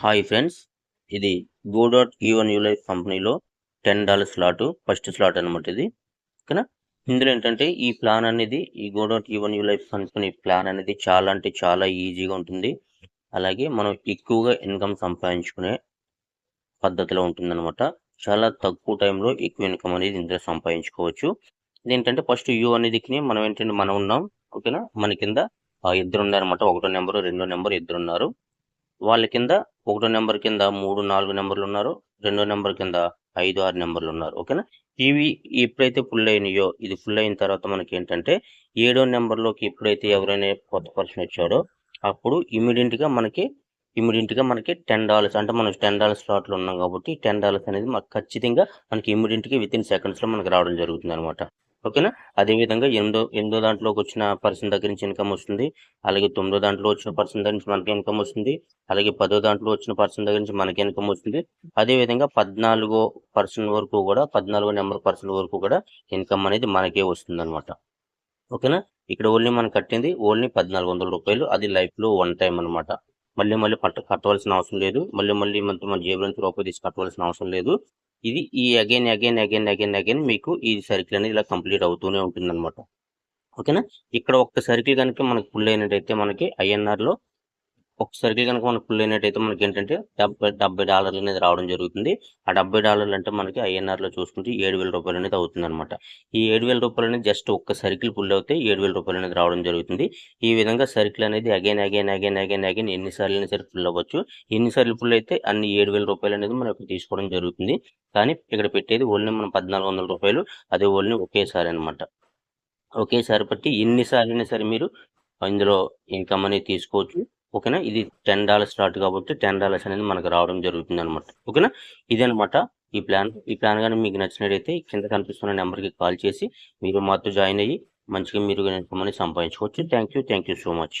Hi friends ఇది go dot even you life కంపెనీలో ten dollar slot first slot అనమాట ఇది. ఓకేనా? ఇందులో ఏంటంటే ఈ ప్లాన్ అనేది ఈ go dot even you life company plan అనేది చాలా అంటే చాలా ఈజీగా ఉంటుంది. అలాగే మనం ఎక్కువగా ఇన్కమ్ సంపాదించుకునే పద్ధతిలో ఉంటుందన్నమాట. చాలా తక్కువ టైంలో ఎక్కువ ఇన్కమ్ అనేది ఇందులో సంపాదించుకోవచ్చు. ఇదేంటంటే ఫస్ట్ యూ అనేదికి మనం ఏంటంటే మనం ఉన్నాం ఓకేనా? మన కింద ఇద్దరు ఉన్నారన్నమాట. ఒకటో నెంబరు రెండో నెంబర్ ఇద్దరు ఉన్నారు. వాళ్ళ కింద ఒకటో నెంబర్ కింద మూడు నాలుగు నెంబర్లు ఉన్నారు రెండో నెంబర్ కింద ఐదు ఆరు నెంబర్లు ఉన్నారు ఓకేనా? ఇవి ఎప్పుడైతే ఫుల్ అయినాయో ఇది ఫుల్ అయిన తర్వాత మనకి ఏంటంటే ఏడో నెంబర్లోకి ఎప్పుడైతే ఎవరైనా కొత్త పర్సన్ వచ్చాడో అప్పుడు ఇమీడియట్గా మనకి ఇమీడియట్గా మనకి టెన్ డాలర్స్ అంటే మనం టెన్ డాలర్స్ స్లాట్లో ఉన్నాం కాబట్టి టెన్ డాలర్స్ అనేది మనకు ఖచ్చితంగా మనకి ఇమీడియట్గా విత్ ఇన్ సెకండ్స్లో మనకి రావడం జరుగుతుంది అనమాట ఓకేనా? అదే విధంగా ఎనిమిదో ఎనిమిదో దాంట్లోకి వచ్చిన పర్సన్ దగ్గర నుంచి ఇన్కమ్ వస్తుంది. అలాగే తొమ్మిదో దాంట్లో వచ్చిన పర్సన్ దగ్గర నుంచి మనకి ఇన్కమ్ వస్తుంది. అలాగే పదో దాంట్లో వచ్చిన పర్సన్ దగ్గర నుంచి మనకి ఇన్కమ్ వస్తుంది. అదే విధంగా పద్నాలుగో పర్సన్ వరకు కూడా పద్నాలుగో నెంబర్ పర్సన్ వరకు కూడా ఇన్కమ్ అనేది మనకే వస్తుంది అనమాట ఓకేనా? ఇక్కడ ఓన్లీ మనం కట్టింది ఓన్లీ పద్నాలుగు వందల రూపాయలు. అది లైఫ్లో వన్ టైం అనమాట మళ్ళీ మళ్ళీ పట్ట కట్టవలసిన అవసరం లేదు. మళ్ళీ మళ్ళీ మనతో మన జేబుల నుంచి రూపాయి తీసి కట్టవలసిన అవసరం లేదు. ఇది ఈ again again again again again మీకు ఈ సర్కిల్ అనేది ఇలా కంప్లీట్ అవుతూనే ఉంటుంది అనమాట ఓకేనా ఇక్కడ ఒక్క సర్కిల్ కనుక మనకు ఫుల్ అయినట్టయితే మనకి ఐఎన్ఆర్లో ఒక సర్కిల్ కనుక మనకు ఫుల్ అయినట్టయితే మనకి ఏంటంటే డెబ్బై డెబ్బై డాలర్లు అనేది రావడం జరుగుతుంది. ఆ డెబ్బై డాలర్లు అంటే మనకి ఐఎన్ఆర్లో చూసుకుంటే ఏడు వేల రూపాయలు అనేది అవుతుంది అనమాట ఈ ఏడు వేల రూపాయలు అనేది జస్ట్ ఒక్క సర్కిల్ ఫుల్ అవుతే ఏడు వేల రూపాయలు అనేది రావడం జరుగుతుంది. ఈ విధంగా సర్కిల్ అనేది again again again again again ఎన్నిసార్లు అయినా సరే ఫుల్ అవ్వచ్చు. ఎన్నిసార్లు ఫుల్ అయితే అన్ని ఏడు వేల రూపాయలు అనేది మనకు తీసుకోవడం జరుగుతుంది. కానీ ఇక్కడ పెట్టేది ఓన్లీ మనం పద్నాలుగు వందల రూపాయలు అదే ఓన్లీ ఒకేసారి అనమాట ఒకేసారి బట్టి ఎన్నిసార్లు అయినా సరే మీరు ఇందులో ఇన్కమ్ అనేది తీసుకోవచ్చు. ఓకేనా? ఇది టెన్ డాలర్స్ స్టార్ట్ కాబట్టి టెన్ డాలర్స్ అనేది మనకు రావడం జరుగుతుంది అనమాట ఓకేనా? ఇదనమాట ఈ ప్లాన్. ఈ ప్లాన్ కానీ మీకు నచ్చినట్టయితే కింద కనిపిస్తున్న నెంబర్కి కాల్ చేసి మీరు మాతో జాయిన్ అయ్యి మంచిగా మీరు ఇన్కమ్ సంపాదించుకోవచ్చు. Thank you thank you so much